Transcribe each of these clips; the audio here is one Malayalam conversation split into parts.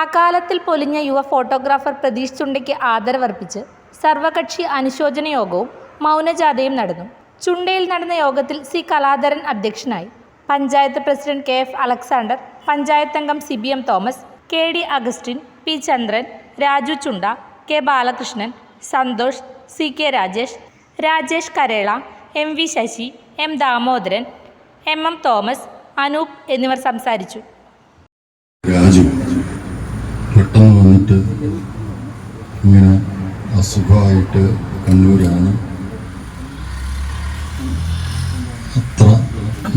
അകാലത്തിൽ പൊലിഞ്ഞ യുവ ഫോട്ടോഗ്രാഫർ പ്രതീഷ് ചുണ്ടയ്ക്ക് ആദരവർപ്പിച്ച് സർവകക്ഷി അനുശോചന യോഗവും മൗനജാഥയും നടന്നു. ചുണ്ടയിൽ നടന്ന യോഗത്തിൽ സി കലാധരൻ അധ്യക്ഷനായി. Panchayat president K F Alexander panchayat അംഗം C B M Thomas K D Augustine P Chandran Raju Chunda K Balakrishnan Santhosh C K Rajesh Rajesh Karela M V Sasi M Damodaran M M Thomas Anoop എന്നിവർ സംസാരിച്ചു രാജു പെട്ടെന്ന് വന്നിട്ട് ഇങ്ങനെ അസുഖമായിട്ട് കണ്ണൂരാണ്. അത്ര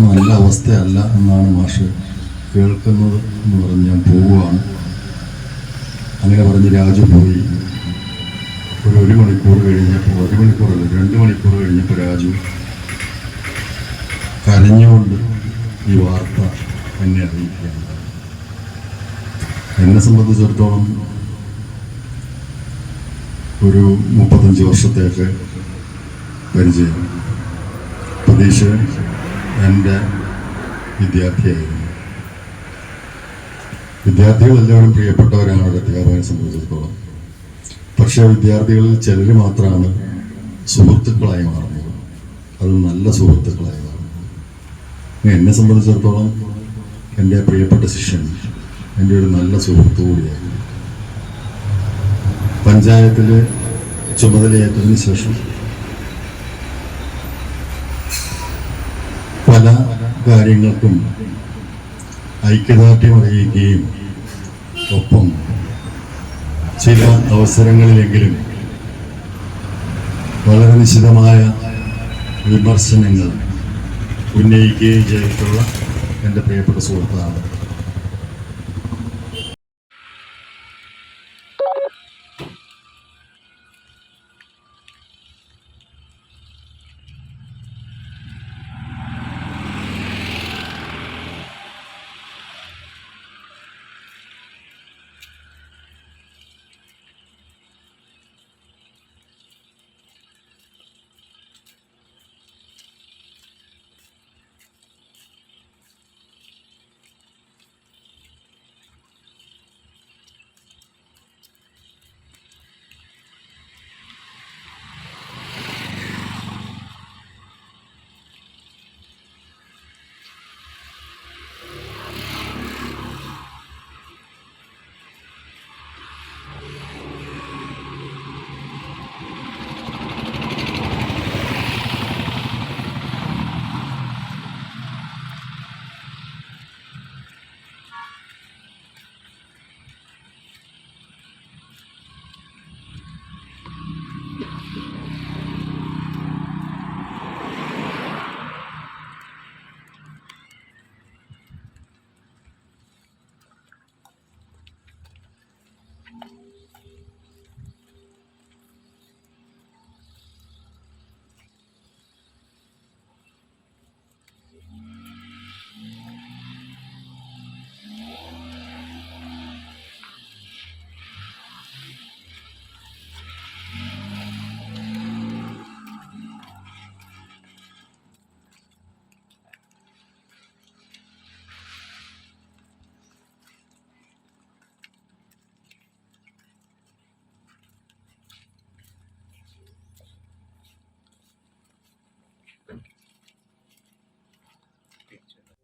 നല്ല അവസ്ഥയല്ല എന്നാണ് മാഷ് കേൾക്കുന്നത് എന്ന് പറഞ്ഞ് ഞാൻ പോവുകയാണ്. അങ്ങനെ പറഞ്ഞ് രാജു പോയി. ഒരു ഒരു മണിക്കൂർ കഴിഞ്ഞപ്പോൾ ഒരു മണിക്കൂറല്ല രണ്ട് മണിക്കൂർ കഴിഞ്ഞപ്പോൾ രാജു കരഞ്ഞുകൊണ്ട് ഈ വാർത്ത എന്നെ അറിയിക്കുകയാണ്. എന്നെ സംബന്ധിച്ചിടത്തോളം ഒരു മുപ്പത്തഞ്ച് വർഷത്തേക്ക് പരിചയം. പ്രതീക്ഷ എന്റെ വിദ്യാർത്ഥിയായിരുന്നു. വിദ്യാർത്ഥികൾ എല്ലാവരും പ്രിയപ്പെട്ടവരാണ് ഒരു അധ്യാപകനെ സംബന്ധിച്ചിടത്തോളം. പക്ഷേ വിദ്യാർത്ഥികളിൽ ചിലർ മാത്രമാണ് സുഹൃത്തുക്കളായി മാറുന്നത്. അത് നല്ല സുഹൃത്തുക്കളായി മാറുന്നത്. എന്നെ സംബന്ധിച്ചിടത്തോളം എന്റെ പ്രിയപ്പെട്ട ശിഷ്യൻ എന്റെ ഒരു നല്ല സുഹൃത്തു കൂടിയായിരുന്നു. പഞ്ചായത്തിൽ ചുമതലയേറ്റതിന് ശേഷം പല കാര്യങ്ങൾക്കും ഐക്യദാർഢ്യം അറിയിക്കുകയും ഒപ്പം ചില അവസരങ്ങളിലെങ്കിലും വളരെ നിശിതമായ വിമർശനങ്ങൾ ഉന്നയിക്കുകയും ചെയ്തിട്ടുള്ള എന്റെ പ്രിയപ്പെട്ട സുഹൃത്താണ്.